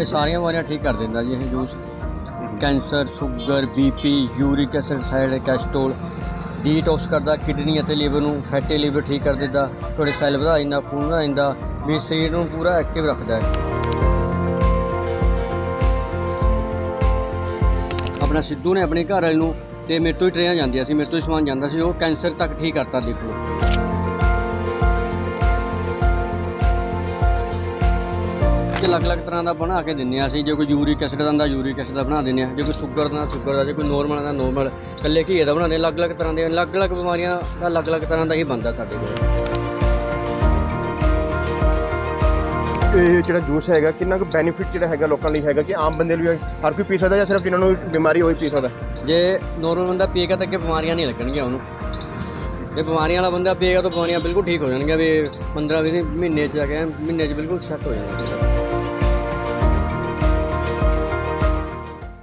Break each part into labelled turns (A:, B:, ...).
A: ਇਹ ਸਾਰੀਆਂ ਬਿਮਾਰੀਆਂ ਠੀਕ ਕਰ ਦਿੰਦਾ ਜੀ, ਇਹ juice. Cancer, sugar BP uric acid, thyroid, cholesterol. Detox ਕਰਦਾ, ਕਿਡਨੀ ਅਤੇ ਲੀਵਰ ਨੂੰ ਫੈਟੀ ਲੀਵਰ ਠੀਕ ਕਰ ਦਿੰਦਾ। ਤੁਹਾਡੇ ਸੈੱਲ ਵਧਾ ਦਿੰਦਾ, ਖੂਨ ਵਧਾ ਦਿੰਦਾ, ਵੀ ਸਰੀਰ ਨੂੰ ਪੂਰਾ ਐਕਟਿਵ ਰੱਖਦਾ ਹੈ। ਆਪਣਾ ਸਿੱਧੂ ਨੇ ਆਪਣੇ ਘਰ ਵਾਲੇ ਨੂੰ ਤੇ ਮੇਰੇ ਤੋਂ ਹੀ ਟਰੇਆਂ ਜਾਂਦੀਆਂ ਸੀ, ਮੇਰੇ ਤੋਂ ਹੀ ਸਮਾਨ ਜਾਂਦਾ ਸੀ, ਉਹ ਕੈਂਸਰ ਤੱਕ ਠੀਕ ਕਰਤਾ, ਦੇਖ ਲਓ। ਕਿ ਅਲੱਗ-ਅਲੱਗ ਤਰ੍ਹਾਂ ਦਾ ਬਣਾ ਕੇ ਦਿੰਨੇ ਆ ਅਸੀਂ। ਜੇ ਕੋਈ ਯੂਰਿਕ ਐਸਿਡ ਦਾ ਹੁੰਦਾ ਯੂਰਿਕ ਐਸਿਡ ਦਾ ਬਣਾ ਦਿੰਨੇ ਆ ਜੇ ਕੋਈ ਸ਼ੂਗਰ ਦਾ ਸ਼ੂਗਰ ਦਾ ਜੇ ਕੋਈ ਨੋਰਮਲ ਦਾ ਨੋਰਮਲ ਇਕੱਲੇ ਘੀਏ ਦਾ ਬਣਾਉਂਦੇ ਅਲੱਗ-ਅਲੱਗ ਤਰ੍ਹਾਂ ਦੇ ਅਲੱਗ-ਅਲੱਗ ਬਿਮਾਰੀਆਂ ਦਾ ਅਲੱਗ-ਅਲੱਗ ਤਰ੍ਹਾਂ ਦਾ ਹੀ ਬਣਦਾ ਸਾਡੇ ਕੋਲ।
B: ਇਹ ਜਿਹੜਾ ਜੂਸ ਹੈਗਾ ਕਿੰਨਾ ਕੁ ਬੈਨੀਫਿਟ ਜਿਹੜਾ ਹੈਗਾ ਲੋਕਾਂ ਲਈ ਹੈਗਾ ਕਿ ਆਮ ਬੰਦੇ ਲਈ ਹਰ ਕੋਈ ਪੀ ਸਕਦਾ ਜਾਂ ਸਿਰਫ ਜਿਨ੍ਹਾਂ ਨੂੰ ਬਿਮਾਰੀ ਹੋਈ ਪੀ ਸਕਦਾ?
A: ਜੇ ਨੋਰਮਲ ਬੰਦਾ ਪੀਏਗਾ ਤਾਂ ਅੱਗੇ ਬਿਮਾਰੀਆਂ ਨਹੀਂ ਲੱਗਣਗੀਆਂ ਉਹਨੂੰ। ਜੇ ਬਿਮਾਰੀਆਂ ਵਾਲਾ ਬੰਦਾ ਪੀਏਗਾ ਤਾਂ ਬਿਮਾਰੀਆਂ ਬਿਲਕੁਲ ਠੀਕ ਹੋ ਜਾਣਗੀਆਂ ਵੀ 15 20 ਮਹੀਨੇ ਚ ਆ ਕੇ ਮਹੀਨੇ ਚ ਬਿਲਕੁਲ ਸੈੱਟ ਹੋ ਜਾਣਗੇ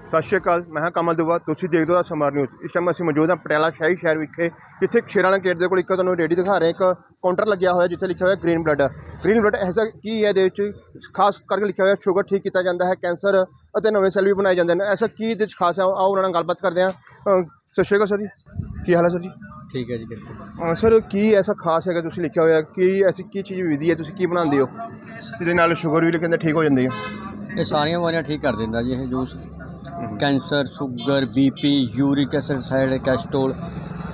B: ਸਤਿ ਸ਼੍ਰੀ ਅਕਾਲ ਮੈਂ ਹਾਂ ਕਮਲ ਦੁਆ ਤੁਸੀਂ ਦੇਖਦੇ ਹੋ ਸਮਾਰ ਨਿਊਜ਼। ਇਸ ਟਾਈਮ ਅਸੀਂ ਮੌਜੂਦ ਹਾਂ ਪਟਿਆਲਾ ਸ਼ਾਹੀ ਸ਼ਹਿਰ ਵਿਖੇ ਜਿੱਥੇ ਸ਼ੇਰਾਣਾ ਗੇਟ ਦੇ ਕੋਲ ਇੱਕ ਤੁਹਾਨੂੰ ਰੇਡੀ ਦਿਖਾ ਰਹੇ ਇੱਕ ਕਾਊਂਟਰ ਲੱਗਿਆ ਹੋਇਆ ਜਿੱਥੇ ਲਿਖਿਆ ਹੋਇਆ ਗ੍ਰੀਨ ਬਲੱਡ ਗ੍ਰੀਨ ਬਲੱਡ ਐਸਾ ਕੀ ਹੈ ਇਹਦੇ ਵਿੱਚ? ਖਾਸ ਕਰਕੇ ਲਿਖਿਆ ਹੋਇਆ ਸ਼ੂਗਰ ਠੀਕ ਕੀਤਾ ਜਾਂਦਾ ਹੈ ਕੈਂਸਰ ਅਤੇ ਨਵੇਂ ਸੈੱਲ ਵੀ ਬਣਾਏ ਜਾਂਦੇ ਨੇ। ਐਸਾ ਕੀ ਇਹਦੇ ਵਿੱਚ ਖਾਸ ਹੈ? ਆਓ ਉਹਨਾਂ ਨਾਲ ਗੱਲਬਾਤ ਕਰਦੇ ਹਾਂ। ਸਤਿ ਸ਼੍ਰੀ ਅਕਾਲ ਸਰ ਜੀ। ਕੀ ਹਾਲ ਹੈ ਸਰ ਜੀ?
A: ਠੀਕ ਹੈ ਜੀ ਬਿਲਕੁਲ।
B: ਸਰ ਕੀ ਐਸਾ ਖਾਸ ਹੈਗਾ ਤੁਸੀਂ ਲਿਖਿਆ ਹੋਇਆ? ਕੀ ਐਸੀ ਕੀ ਚੀਜ਼ ਵਿਧੀ ਹੈ? ਤੁਸੀਂ ਕੀ ਬਣਾਉਂਦੇ ਹੋ? ਜਿਹਦੇ ਨਾਲ ਸ਼ੂਗਰ ਵੀ ਕਹਿੰਦੇ ਠੀਕ ਹੋ ਜਾਂਦੀ ਹੈ।
A: ਇਹ ਸਾਰੀਆਂ ਬਿਮਾਰੀਆਂ ਠੀਕ ਕਰ ਦਿੰਦਾ ਜੀ ਇਹ juice. Cancer sugar BP uric acid thyroid cholesterol.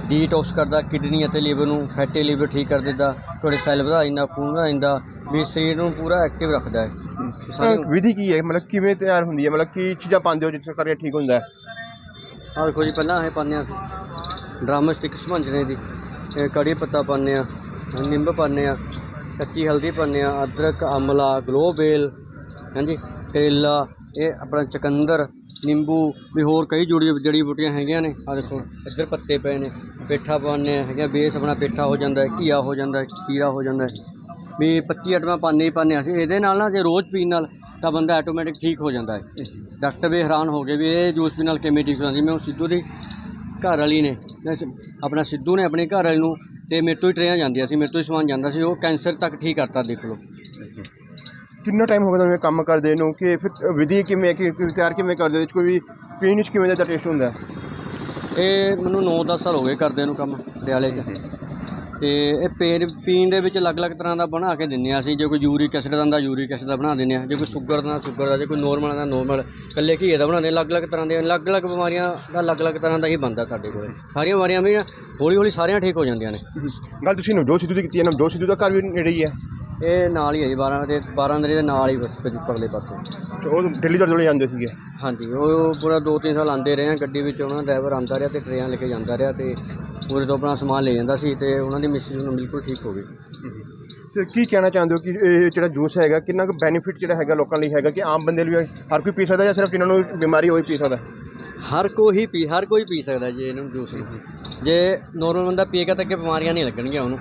A: Detox ਕਰਦਾ ਕਿਡਨੀ ਅਤੇ ਲੀਵਰ ਨੂੰ ਫੈਟੀ ਲੀਵਰ ਠੀਕ ਕਰ ਦਿੰਦਾ। ਤੁਹਾਡੇ ਸੈੱਲ ਵਧਾ ਦਿੰਦਾ ਖੂਨ ਵਧਾ ਦਿੰਦਾ। ਵੀ ਸਰੀਰ ਨੂੰ ਪੂਰਾ ਐਕਟਿਵ ਰੱਖਦਾ ਹੈ।
B: ਵਿਧੀ ਕੀ ਹੈ? ਮਤਲਬ ਕਿਵੇਂ ਤਿਆਰ ਹੁੰਦੀ ਹੈ? ਮਤਲਬ ਕੀ ਚੀਜ਼ਾਂ ਪਾਉਂਦੇ ਹੋ ਜਿਸ ਕਰਕੇ ਠੀਕ ਹੁੰਦਾ ਹੈ?
A: ਆਹ ਦੇਖੋ ਜੀ ਪਹਿਲਾਂ ਇਹ ਪਾਉਂਦੇ ਹਾਂ ਡਰਮ ਸਟਿਕਸ ਭੰਜਣੇ ਦੀ। ਇਹ ਕੜੀ ਪੱਤਾ ਪਾਉਂਦੇ ਆ ਨਿੰਬ ਪਾਉਂਦੇ ਆ ਕੱਚੀ ਹਲਦੀ ਪਾਉਂਦੇ ਆ ਅਦਰਕ ਅੰਬਲਾ ਗਲੋਬੇਲ ਹਾਂਜੀ ਕਰੇਲਾ ਇਹ ਆਪਣਾ ਚਕੰਦਰ ਨਿੰਬੂ ਵੀ ਹੋਰ ਕਈ ਜੁੜੀ ਜੜੀ ਬੂਟੀਆਂ ਹੈਗੀਆਂ ਨੇ। ਆ ਦੇਖੋ, ਇੱਧਰ ਪੱਤੇ ਪਏ ਨੇ, ਪੇਠਾ ਪਾਉਂਦੇ ਆ, ਹੈਗਾ ਬੇਸ ਆਪਣਾ ਪੇਠਾ ਹੋ ਜਾਂਦਾ ਹੈ, ਘੀਆ ਹੋ ਜਾਂਦਾ ਹੈ, ਖੀਰਾ ਹੋ ਜਾਂਦਾ ਹੈ। ਵੀ 25 ਆਈਟਮਾਂ ਪਾਉਂਦੇ ਹੀ ਪਾਉਂਦੇ ਹਾਂ ਅਸੀਂ, ਇਹਦੇ ਨਾਲ ਨਾ ਜੇ ਰੋਜ਼ ਪੀਣ ਨਾਲ ਤਾਂ ਬੰਦਾ ਆਟੋਮੈਟਿਕ ਠੀਕ ਹੋ ਜਾਂਦਾ ਹੈ। ਡਾਕਟਰ ਵੀ ਹੈਰਾਨ ਹੋ ਗਏ ਵੀ ਇਹ ਜੂਸ ਵੀ ਨਾਲ ਕਿਵੇਂ ਠੀਕ ਹੋ ਜਾਂਦੀ। ਮੈਂ ਉਹ ਸਿੱਧੂ ਦੀ ਘਰ ਵਾਲੀ ਨੇ ਆਪਣਾ ਸਿੱਧੂ ਨੇ ਆਪਣੇ ਘਰ ਵਾਲੀ ਨੂੰ ਤੇ ਮੇਰੇ ਤੋਂ ਹੀ ਟਰੇਆਂ ਜਾਂਦੀਆਂ ਸੀ, ਮੇਰੇ ਤੋਂ ਹੀ ਸਮਾਨ ਜਾਂਦਾ ਸੀ, ਉਹ ਕੈਂਸਰ ਤੱਕ ਠੀਕ ਕਰਤਾ, ਦੇਖ ਲਓ।
B: ਕਿੰਨਾ ਟਾਈਮ ਹੋ ਗਿਆ ਤੁਹਾਨੂੰ ਇਹ ਕੰਮ ਕਰਦੇ ਨੂੰ ਕਿ ਫਿਰ ਵਿਧੀ ਕਿਵੇਂ ਕਿ ਕਿ ਤਿਆਰ ਕਿਵੇਂ ਕਰਦੇ ਵਿੱਚ ਕੋਈ ਵੀ ਪੀਣ ਵਿੱਚ ਕਿਵੇਂ ਦਾ ਟੇਸਟ ਹੁੰਦਾ ਹੈ?
A: ਇਹ ਮੈਨੂੰ 9-10 ਸਾਲ ਹੋ ਗਏ ਕਰਦੇ ਨੂੰ ਕੰਮ ਪਟਿਆਲੇ 'ਚ। ਤੇ ਇਹ ਪੇਨ ਪੀਣ ਦੇ ਵਿੱਚ ਅਲੱਗ-ਅਲੱਗ ਤਰ੍ਹਾਂ ਦਾ ਬਣਾ ਕੇ ਦਿੰਨੇ ਆ ਅਸੀਂ। ਜੇ ਕੋਈ ਯੂਰਿਕ ਐਸਿਡ ਦਾ ਹੁੰਦਾ ਯੂਰਿਕ ਐਸਿਡ ਦਾ ਬਣਾ ਦਿੰਨੇ ਆ ਜੇ ਕੋਈ ਸ਼ੂਗਰ ਦਾ ਸ਼ੂਗਰ ਦਾ ਜੇ ਕੋਈ ਨੋਰਮਲ ਦਾ ਨੋਰਮਲ ਇਕੱਲੇ ਘੀਏ ਦਾ ਬਣਾਉਂਦੇ ਹਾਂ, ਅਲੱਗ-ਅਲੱਗ ਤਰ੍ਹਾਂ ਦੇ ਅਲੱਗ-ਅਲੱਗ ਬਿਮਾਰੀਆਂ ਦਾ ਅਲੱਗ-ਅਲੱਗ ਤਰ੍ਹਾਂ ਦਾ ਹੀ ਬਣਦਾ ਸਾਡੇ ਕੋਲੇ। ਸਾਰੀਆਂ ਬਿਮਾਰੀਆਂ ਵੀ ਹੌਲੀ-ਹੌਲੀ ਸਾਰੀਆਂ ਠੀਕ ਹੋ ਜਾਂਦੀਆਂ ਨੇ।
B: ਗੱਲ ਤੁਸੀਂ ਨਵਜੋਤ ਸਿੱਧੂ ਦੀ ਕੀਤੀ ਹੈ ਨਵਜੋਤ ਸਿੱਧੂ ਦਾ ਘਰ ਵੀ ਨੇੜੇ ਹੀ ਹੈ।
A: ਇਹ ਨਾਲ ਹੀ ਹੈ ਜੀ 12 ਦੇ 12 ਦਰੀ ਦੇ ਨਾਲ ਹੀ ਬਸ ਪਰ- ਪਰਲੇ ਪਾਸੇ।
B: ਤੇ ਉਹ ਦਿੱਲੀ ਤੋਂ ਚਲੇ ਜਾਂਦੇ ਸੀਗੇ?
A: ਹਾਂਜੀ ਉਹ ਪੂਰਾ 2-3 ਸਾਲ ਆਂਦੇ ਰਹੇ ਆ ਗੱਡੀ ਵਿੱਚ ਉਹਨਾਂ ਦਾ ਡਰਾਈਵਰ ਆਂਦਾ ਰਿਹਾ ਤੇ ਟਰੇਆਂ ਲੈ ਕੇ ਜਾਂਦਾ ਰਿਹਾ ਤੇ ਪੂਰੇ ਤੋਂ ਆਪਣਾ ਸਮਾਨ ਲੈ ਜਾਂਦਾ ਸੀ ਤੇ ਉਹਨਾਂ ਦੀ ਮਿਸਿਸ ਨੂੰ ਬਿਲਕੁਲ ਠੀਕ ਹੋ ਗਈ।
B: ਤੇ ਕੀ ਕਹਿਣਾ ਚਾਹੁੰਦੇ ਹੋ ਕਿ ਇਹ ਜਿਹੜਾ ਜੂਸ ਹੈਗਾ ਕਿੰਨਾ ਕੁ ਬੈਨੀਫਿਟ ਜਿਹੜਾ ਹੈਗਾ ਲੋਕਾਂ ਲਈ ਹੈਗਾ ਕਿ ਆਮ ਬੰਦੇ ਲਈ ਹਰ ਕੋਈ ਪੀ ਸਕਦਾ ਜਾਂ ਸਿਰਫ ਜਿਨ੍ਹਾਂ ਨੂੰ ਬਿਮਾਰੀ ਹੋਈ ਪੀ ਸਕਦਾ?
A: ਹਰ ਕੋਈ ਪੀ ਹਰ ਕੋਈ ਪੀ ਸਕਦਾ ਜੀ ਇਹਨੂੰ ਜੂਸ ਨੂੰ। ਜੇ ਨੋਰਮਲ ਬੰਦਾ ਪੀਏਗਾ ਤਾਂ ਅੱਗੇ ਬਿਮਾਰੀਆਂ ਨਹੀਂ ਲੱਗਣਗੀਆਂ ਉਹਨੂੰ।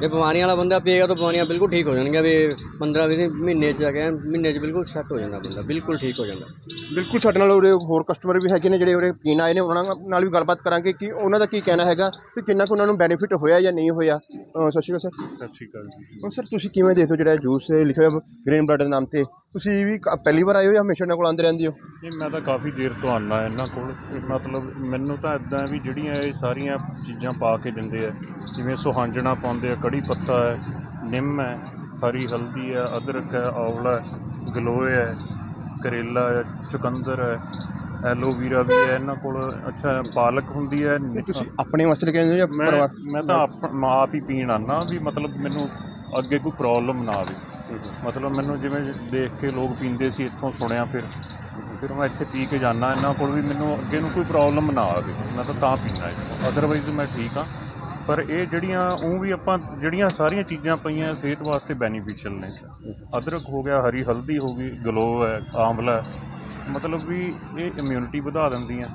A: ਜੇ ਬਿਮਾਰੀਆਂ ਵਾਲਾ ਬੰਦਾ ਪੀਏਗਾ ਤਾਂ ਬਿਮਾਰੀਆਂ ਬਿਲਕੁਲ ਠੀਕ ਹੋ ਜਾਣਗੀਆਂ ਵੀ 15 20 ਮਹੀਨੇ ਚ ਆ ਕੇ ਮਹੀਨੇ ਚ ਬਿਲਕੁਲ ਸੈੱਟ ਹੋ ਜਾਂਦਾ ਬੰਦਾ ਬਿਲਕੁਲ ਠੀਕ ਹੋ ਜਾਂਦਾ।
B: ਬਿਲਕੁਲ ਸਾਡੇ ਨਾਲ ਉਰੇ ਹੋਰ ਕਸਟਮਰ ਵੀ ਹੈਗੇ ਨੇ ਜਿਹੜੇ ਉਰੇ ਪੀਣ ਆਏ ਨੇ ਉਹਨਾਂ ਨਾਲ ਵੀ ਗੱਲਬਾਤ ਕਰਾਂਗੇ ਕਿ ਉਹਨਾਂ ਦਾ ਕੀ ਕਹਿਣਾ ਹੈਗਾ ਕਿ ਕਿੰਨਾ ਕੁ ਉਹਨਾਂ ਨੂੰ ਬੈਨੀਫਿਟ ਹੋਇਆ ਜਾਂ ਨਹੀਂ ਹੋਇਆ। ਸਤਿ ਸ਼੍ਰੀ ਅਕਾਲ ਸਰ।
C: ਸਤਿ ਸ਼੍ਰੀ ਅਕਾਲ ਜੀ।
B: ਹੁਣ ਸਰ ਤੁਸੀਂ ਕਿਵੇਂ ਦੇਖਦੇ ਹੋ ਜਿਹੜਾ ਜੂਸ ਲਿਖਿਆ ਹੋਇਆ ਗ੍ਰੀਨ ਬਲੱਡ ਦੇ ਨਾਮ ਤੇ? ਤੁਸੀਂ ਵੀ ਕ- ਪਹਿਲੀ ਵਾਰ ਆਏ ਹੋ ਜਾਂ ਹਮੇਸ਼ਾ ਇਹਨਾਂ ਕੋਲ ਆਉਂਦੇ ਰਹਿੰਦੇ ਹੋ?
C: ਨਹੀਂ ਮੈਂ ਤਾਂ ਕਾਫੀ ਦੇਰ ਤੋਂ ਆਉਣਾ ਇਹਨਾਂ ਕੋਲ। ਤੇ ਮਤਲਬ ਮੈਨੂੰ ਤਾਂ ਇਦਾਂ ਵੀ ਜਿਹੜੀਆਂ ਇਹ ਸਾਰੀਆਂ ਚੀਜ਼ਾਂ ਪਾ ਕੇ ਦਿੰਦੇ ਆ ਜਿਵੇਂ ਸੁਹਾਂਜਣਾ ਪਾਉਂਦੇ ਆ ਕੜੀ ਪੱਤਾ ਹੈ ਨਿੰਮ ਹੈ ਹਰੀ ਹਲਦੀ ਹੈ ਅਦਰਕ ਹੈ ਆਂਵਲਾ ਹੈ ਗਲੋਏ ਹੈ ਕਰੇਲਾ ਹੈ ਚੁਕੰਦਰ ਹੈ ਐਲੋਵੀਰਾ ਵੀ ਹੈ ਇਹਨਾਂ ਕੋਲ ਅੱਛਾ ਪਾਲਕ ਹੁੰਦੀ ਹੈ।
B: ਤੁਸੀਂ ਆਪਣੇ ਵਾਸਤੇ ਲੈ ਕੇ ਆਉਂਦੇ ਹੋ ਜਾਂ
C: ਮੈਂ
B: ਪਰਿਵਾਰ
C: ਮੈਂ ਤਾਂ ਆਪ ਮੈਂ ਆਪ ਹੀ ਪੀਣ ਆਨਾ ਵੀ ਮਤਲਬ ਮੈਨੂੰ ਅੱਗੇ ਕੋਈ ਪ੍ਰੋਬਲਮ ਨਾ ਆਵੇ। ਮਤਲਬ ਮੈਨੂੰ ਜਿਵੇਂ ਦੇਖ ਕੇ ਲੋਕ ਪੀਂਦੇ ਸੀ ਇੱਥੋਂ ਸੁਣਿਆ ਫਿਰ। ਫਿਰ ਮੈਂ ਇੱਥੇ ਪੀ ਕੇ ਜਾਣਾ ਇਹਨਾਂ ਕੋਲ ਵੀ ਮੈਨੂੰ ਅੱਗੇ ਨੂੰ ਕੋਈ ਪ੍ਰੋਬਲਮ ਨਾ ਆਵੇ। ਮੈਂ ਤਾਂ ਤਾਂ ਪੀਣਾ ਹੈ ਅਦਰਵਾਈਜ਼ ਮੈਂ ਠੀਕ ਆ ਪਰ ਇਹ ਜਿਹੜੀਆਂ ਉਹ ਵੀ ਆਪਾਂ ਜਿਹੜੀਆਂ ਸਾਰੀਆਂ ਚੀਜ਼ਾਂ ਪਈਆਂ ਸਿਹਤ ਵਾਸਤੇ ਬੈਨੀਫੀਸ਼ੀਅਲ ਨੇ। ਅਦਰਕ ਹੋ ਗਿਆ ਹਰੀ ਹਲਦੀ ਹੋ ਗਈ ਗਲੋ ਹੈ ਆਂਵਲਾ ਹੈ। ਮਤਲਬ ਵੀ ਇਹ ਇਮਿਊਨਿਟੀ ਵਧਾ ਦਿੰਦੀਆਂ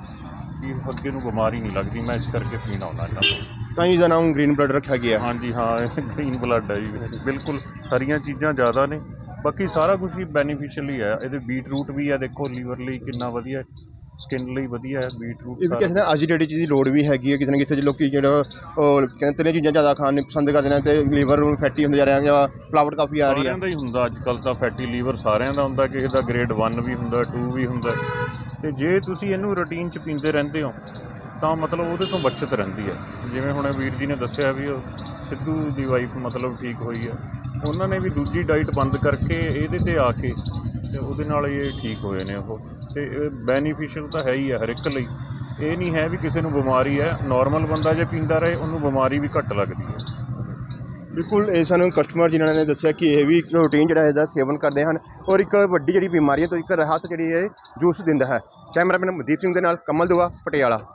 C: ਵੀ ਅੱਗੇ ਨੂੰ ਬਿਮਾਰੀ ਨਹੀਂ ਲੱਗਦੀ। ਮੈਂ ਇਸ ਕਰਕੇ ਪੀਣ ਆਉਣਾ ਇਹਨਾਂ ਤੋਂ
B: ਹੀ ਨਾਮ ਗ੍ਰੀਨ ਬਲੱਡ ਰੱਖਿਆ ਗਿਆ।
C: ਹਾਂਜੀ ਹਾਂ ਗ੍ਰੀਨ ਬਲੱਡ ਹੈ ਜੀ। ਬਿਲਕੁਲ ਹਰੀਆਂ ਚੀਜ਼ਾਂ ਜ਼ਿਆਦਾ ਨੇ। ਬਾਕੀ ਸਾਰਾ ਕੁਝ ਹੀ ਬੈਨੀਫੀਸ਼ੀਅਲ ਹੀ ਹੈ। ਇਹਦੇ ਬੀਟ ਰੂਟ ਵੀ ਹੈ ਦੇਖੋ ਲੀਵਰ ਲਈ ਕਿੰਨਾ ਵਧੀਆ ਹੈ। ਸਕਿਨ ਲਈ ਵਧੀਆ ਹੈ ਬੀਟਰੂਟ
B: ਇਹ ਵੀ ਕਿਸੇ ਦਾ ਅੱਜ ਦੀ ਡੇਟ 'ਚ ਦੀ ਲੋੜ ਵੀ ਹੈਗੀ ਹੈ ਕਿਤੇ ਨਾ ਕਿਤੇ ਲੋਕੀ ਜਿਹੜਾ ਉਹ ਕਹਿੰਦੇ ਤੇਰੇ ਚੀਜ਼ਾਂ ਜ਼ਿਆਦਾ ਖਾਣ ਨੂੰ ਪਸੰਦ ਕਰਦੇ ਨੇ ਤੇ ਲੀਵਰ ਨੂੰ ਫੈਟੀ ਹੁੰਦੇ ਜਾ ਰਿਹਾ ਜਾਂ ਫਲਾਵਟ ਕਾਫੀ ਆ ਰਹੀ ਹੈ।
C: ਸਾਰਿਆਂ ਦਾ ਹੀ ਹੁੰਦਾ ਅੱਜ ਕੱਲ ਤਾਂ ਫੈਟੀ ਲੀਵਰ ਸਾਰਿਆਂ ਦਾ ਹੁੰਦਾ ਕਿਸੇ ਦਾ ਗ੍ਰੇਡ 1 ਵੀ ਹੁੰਦਾ 2 ਵੀ ਹੁੰਦਾ। ਤੇ ਜੇ ਤੁਸੀਂ ਇਹਨੂੰ ਰੂਟੀਨ ਚ ਪੀਂਦੇ ਰਹਿੰਦੇ ਹੋ ਤਾਂ ਮਤਲਬ ਉਹਦੇ ਤੋਂ ਬਚਤ ਰਹਿੰਦੀ ਹੈ। ਜਿਵੇਂ ਹੁਣ ਵੀਰ ਜੀ ਨੇ ਦੱਸਿਆ ਵੀ ਉਹ ਸਿੱਧੂ ਦੀ ਵਾਈਫ ਮਤਲਬ ਠੀਕ ਹੋਈ ਹੈ। ਉਹਨਾਂ ਨੇ ਵੀ ਦੂਜੀ ਡਾਈਟ ਬੰਦ ਕਰਕੇ ਇਹਦੇ ਤੇ ਆ ਕੇ ਤੇ ਉਹਦੇ ਨਾਲ ਇਹ ਠੀਕ ਹੋਏ ਨੇ ਉਹ। ਤੇ ਬੈਨੀਫੀਸ਼ੀਅਲ ਤਾਂ ਹੈ ਹੀ ਹੈ ਹਰ ਇੱਕ ਲਈ। ਇਹ ਨਹੀਂ ਹੈ ਵੀ ਕਿਸੇ ਨੂੰ ਬਿਮਾਰੀ ਹੈ ਨਾਰਮਲ ਬੰਦਾ ਜੇ ਪੀਂਦਾ ਰਹੇ, ਉਹਨੂੰ ਬਿਮਾਰੀ ਵੀ ਘੱਟ ਲੱਗਦੀ ਹੈ।
B: ਬਿਲਕੁਲ, ਇਹ ਸਾਨੂੰ ਕਸਟਮਰ ਜਿਨ੍ਹਾਂ ਨੇ ਦੱਸਿਆ ਕਿ ਇਹ ਵੀ ਰੂਟੀਨ ਜਿਹੜਾ ਇਹਦਾ ਸੇਵਨ ਕਰਦੇ ਹਨ ਔਰ ਇੱਕ ਵੱਡੀ ਜਿਹੜੀ ਬਿਮਾਰੀ ਹੈ, ਤੋਂ ਇੱਕ ਰਾਹਤ ਜਿਹੜੀ ਹੈ ਜੂਸ ਦਿੰਦਾ ਹੈ। ਕੈਮਰਾਮੈਨ ਮਨਦੀਪ ਸਿੰਘ ਦੇ ਨਾਲ ਕਮਲ ਦੁਆ, ਪਟਿਆਲਾ।